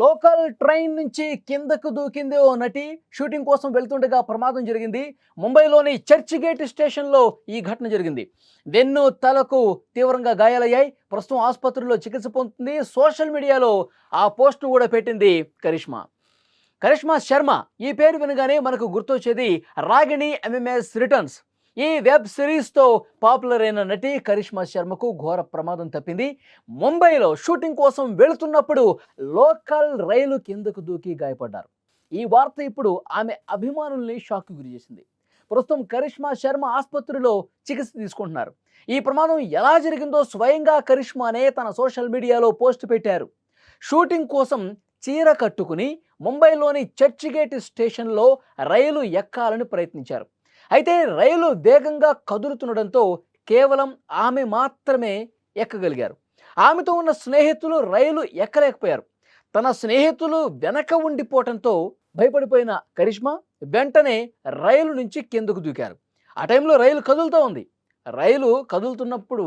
Local train నుంచి కిందకు దూకింది ఓ నటి. షూటింగ్ కోసం వెళ్తుండగా ప్రమాదం జరిగింది. ముంబైలోని చర్చ్ గేట్ స్టేషన్లో ఈ ఘటన జరిగింది. వెన్ను తలకు తీవ్రంగా గాయాలయ్యాయి. ప్రస్తుతం ఆసుపత్రిలో చికిత్స పొందుతుంది. సోషల్ మీడియాలో ఆ పోస్ట్ను కూడా పెట్టింది కరిష్మా. కరిష్మా శర్మ. ఈ పేరు వినగానే మనకు గుర్తొచ్చేది రాగిణి ఎంఎంఎస్ రిటర్న్స్ ఈ వెబ్ సిరీస్తో పాపులర్ అయిన నటి కరిష్మా శర్మకు ఘోర ప్రమాదం తప్పింది. ముంబైలో షూటింగ్ కోసం వెళుతున్నప్పుడు లోకల్ రైలు కిందకు దూకి గాయపడ్డారు. ఈ వార్త ఇప్పుడు ఆమె అభిమానుల్ని షాక్కి గురి చేసింది. ప్రస్తుతం కరిష్మా శర్మ ఆసుపత్రిలో చికిత్స తీసుకుంటున్నారు. ఈ ప్రమాదం ఎలా జరిగిందో స్వయంగా కరిష్మానే తన సోషల్ మీడియాలో పోస్ట్ పెట్టారు. షూటింగ్ కోసం చీర కట్టుకుని ముంబైలోని చర్చిగేట్ స్టేషన్లో రైలు ఎక్కాలని ప్రయత్నించారు. అయితే రైలు వేగంగా కదులుతుండడంతో కేవలం ఆమె మాత్రమే ఎక్కగలిగారు. ఆమెతో ఉన్న స్నేహితులు రైలు ఎక్కలేకపోయారు. తన స్నేహితులు వెనక ఉండిపోవటంతో భయపడిపోయిన కరిష్మా వెంటనే రైలు నుంచి కిందకు దూకారు. ఆ టైంలో రైలు కదులుతూ ఉంది. రైలు కదులుతున్నప్పుడు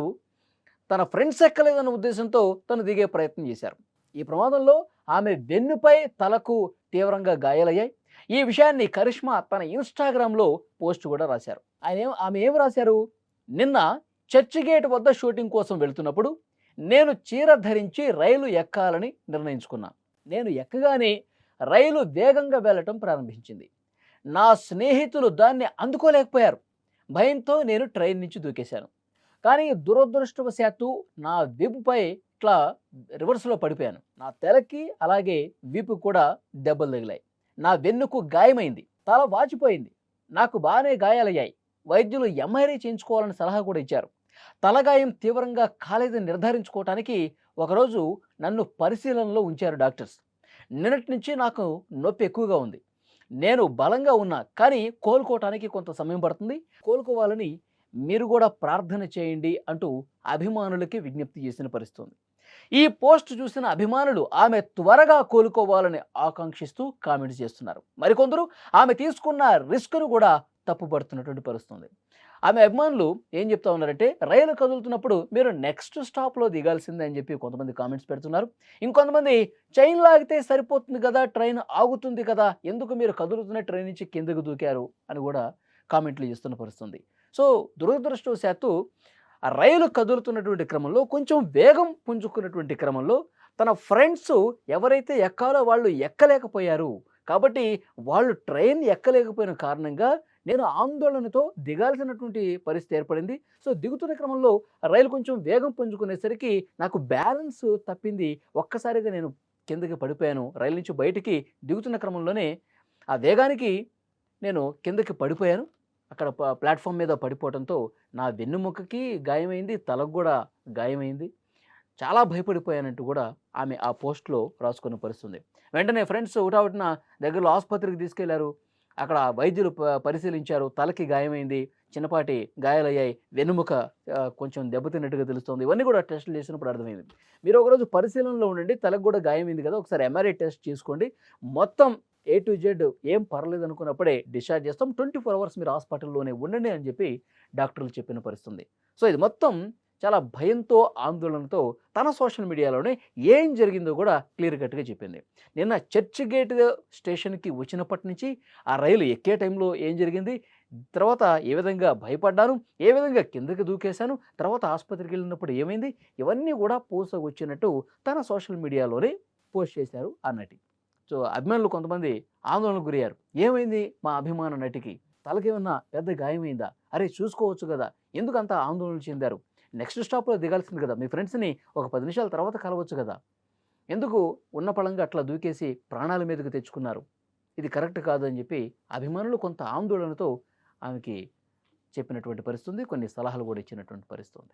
తన ఫ్రెండ్స్ ఎక్కలేదన్న ఉద్దేశంతో తను దిగే ప్రయత్నం చేశారు. ఈ ప్రమాదంలో ఆమె వెన్నుపై తలకు తీవ్రంగా గాయాలయ్యాయి. ఈ విషయాన్ని కరిష్మా తన ఇన్స్టాగ్రామ్లో పోస్ట్ కూడా రాశారు. ఆయన ఆమె ఏం రాశారు? నిన్న చర్చి గేట్ వద్ద షూటింగ్ కోసం వెళ్తున్నప్పుడు నేను చీర ధరించి రైలు ఎక్కాలని నిర్ణయించుకున్నాను నేను ఎక్కగానే రైలు వేగంగా వెళ్ళటం ప్రారంభించింది. నా స్నేహితులు దాన్ని అందుకోలేకపోయారు. భయంతో నేను ట్రైన్ నుంచి దూకేశాను. కానీ దురదృష్టవశాత్తు నా వీపుపై ఇట్లా రివర్స్లో పడిపోయాను. నా తెలకి అలాగే వీపు కూడా దెబ్బలు తగిలాయి. నా వెన్నుకు గాయమైంది. తల వాచిపోయింది. నాకు బాగానే గాయాలయ్యాయి. వైద్యులు ఎంఐరీ చేయించుకోవాలని సలహా కూడా ఇచ్చారు. తలగాయం తీవ్రంగా కాలేదని నిర్ధారించుకోవటానికి ఒకరోజు నన్ను పరిశీలనలో ఉంచారు డాక్టర్స్. నిన్నటి నుంచి నాకు నొప్పి ఎక్కువగా ఉంది. నేను బలంగా ఉన్నా కానీ కోలుకోవటానికి కొంత సమయం పడుతుంది. కోలుకోవాలని మీరు కూడా ప్రార్థన చేయండి అంటూ అభిమానులకి విజ్ఞప్తి చేసిన పరిస్థితుంది ఈ పోస్ట్ చూసిన అభిమానులు ఆమె త్వరగా కోలుకోవాలని ఆకాంక్షిస్తూ కామెంట్స్ చేస్తున్నారు. మరికొందరు ఆమె తీసుకున్న రిస్క్ను కూడా తప్పుపడుతున్నటువంటి పరిస్థితుంది. ఆమె అభిమానులు ఏం చెప్తా ఉన్నారంటే రైలు కదులుతున్నప్పుడు మీరు నెక్స్ట్ స్టాప్లో దిగాల్సిందే అని చెప్పి కొంతమంది కామెంట్స్ పెడుతున్నారు. ఇంకొంతమంది చైన్ లాగితే సరిపోతుంది కదా ట్రైన్ ఆగుతుంది కదా ఎందుకు మీరు కదులుతున్న ట్రైన్ నుంచి కిందకు దూకారు అని కూడా కామెంట్లు చేస్తున్న పరిస్థితుంది. సో దురదృష్టవశాత్తు ఆ రైలు కదులుతున్నటువంటి క్రమంలో కొంచెం వేగం పుంజుకున్నటువంటి క్రమంలో తన ఫ్రెండ్స్ ఎవరైతే ఎక్కాలో వాళ్ళు ఎక్కలేకపోయారు. కాబట్టి వాళ్ళు ట్రైన్ ఎక్కలేకపోయిన కారణంగా నేను ఆందోళనతో దిగాల్సినటువంటి పరిస్థితి ఏర్పడింది. సో దిగుతున్న క్రమంలో రైలు కొంచెం వేగం పుంజుకునేసరికి నాకు బ్యాలెన్స్ తప్పింది. ఒక్కసారిగా నేను కిందకి పడిపోయాను. రైలు నుంచి బయటికి దిగుతున్న క్రమంలోనే ఆ వేగానికి నేను కిందకి పడిపోయాను. అక్కడ ప్లాట్ఫామ్ మీద పడిపోవడంతో నా వెన్నుముకకి గాయమైంది తలకు కూడా గాయమైంది. చాలా భయపడిపోయానంటూ కూడా ఆమె ఆ పోస్ట్లో రాసుకున్న పరిస్థితుంది. వెంటనే ఫ్రెండ్స్ ఒకటావటిన దగ్గరలో ఆసుపత్రికి తీసుకెళ్ళారు. అక్కడ వైద్యులు పరిశీలించారు. తలకి గాయమైంది. చిన్నపాటి గాయాలయ్యాయి. వెన్నుముక కొంచెం దెబ్బతిన్నట్టుగా తెలుస్తుంది. ఇవన్నీ కూడా టెస్టులు చేసినప్పుడు అర్థమైంది. మీరు ఒకరోజు పరిశీలనలో ఉండండి. తలకు కూడా గాయమైంది కదా. ఒకసారి ఎంఆర్ఐ టెస్ట్ చేసుకోండి. మొత్తం ఏ టు జెడ్ ఏం పర్లేదు అనుకున్నప్పుడే డిశ్చార్జ్ చేస్తాం. ట్వంటీ ఫోర్ అవర్స్ మీరు హాస్పిటల్లోనే ఉండండి అని చెప్పి డాక్టర్లు చెప్పిన పరిస్థితుంది. సో ఇది మొత్తం చాలా భయంతో ఆందోళనతో తన సోషల్ మీడియాలోనే ఏం జరిగిందో కూడా క్లియర్ కట్గా చెప్పింది. నిన్న చర్చ్ గేట్ స్టేషన్కి వచ్చినప్పటి నుంచి ఆ రైలు ఎక్కే టైంలో ఏం జరిగింది? తర్వాత ఏ విధంగా భయపడ్డాను? ఏ విధంగా కిందకి దూకేశాను? తర్వాత ఆసుపత్రికి వెళ్ళినప్పుడు ఏమైంది? ఇవన్నీ కూడా పూసగొచ్చినట్టు తన సోషల్ మీడియాలోనే పోస్ట్ చేశారు ఆ నటి సో అభిమానులు కొంతమంది ఆందోళనకు గురయ్యారు. ఏమైంది మా అభిమాన నటికి? తలకేమన్నా పెద్ద గాయమైందా? అరే చూసుకోవచ్చు కదా ఎందుకు అంత ఆందోళన చెందారు? నెక్స్ట్ స్టాప్లో దిగాల్సింది కదా మీ ఫ్రెండ్స్ని ఒక పది నిమిషాల తర్వాత కలవచ్చు కదా. ఎందుకు ఉన్న పళంగా అట్లా దూకేసి ప్రాణాల మీదకు తెచ్చుకున్నారు? ఇది కరెక్ట్ కాదు అని చెప్పి అభిమానులు కొంత ఆందోళనతో ఆమెకి చెప్పినటువంటి పరిస్థితుంది. కొన్ని సలహాలు కూడా ఇచ్చినటువంటి పరిస్థితుంది.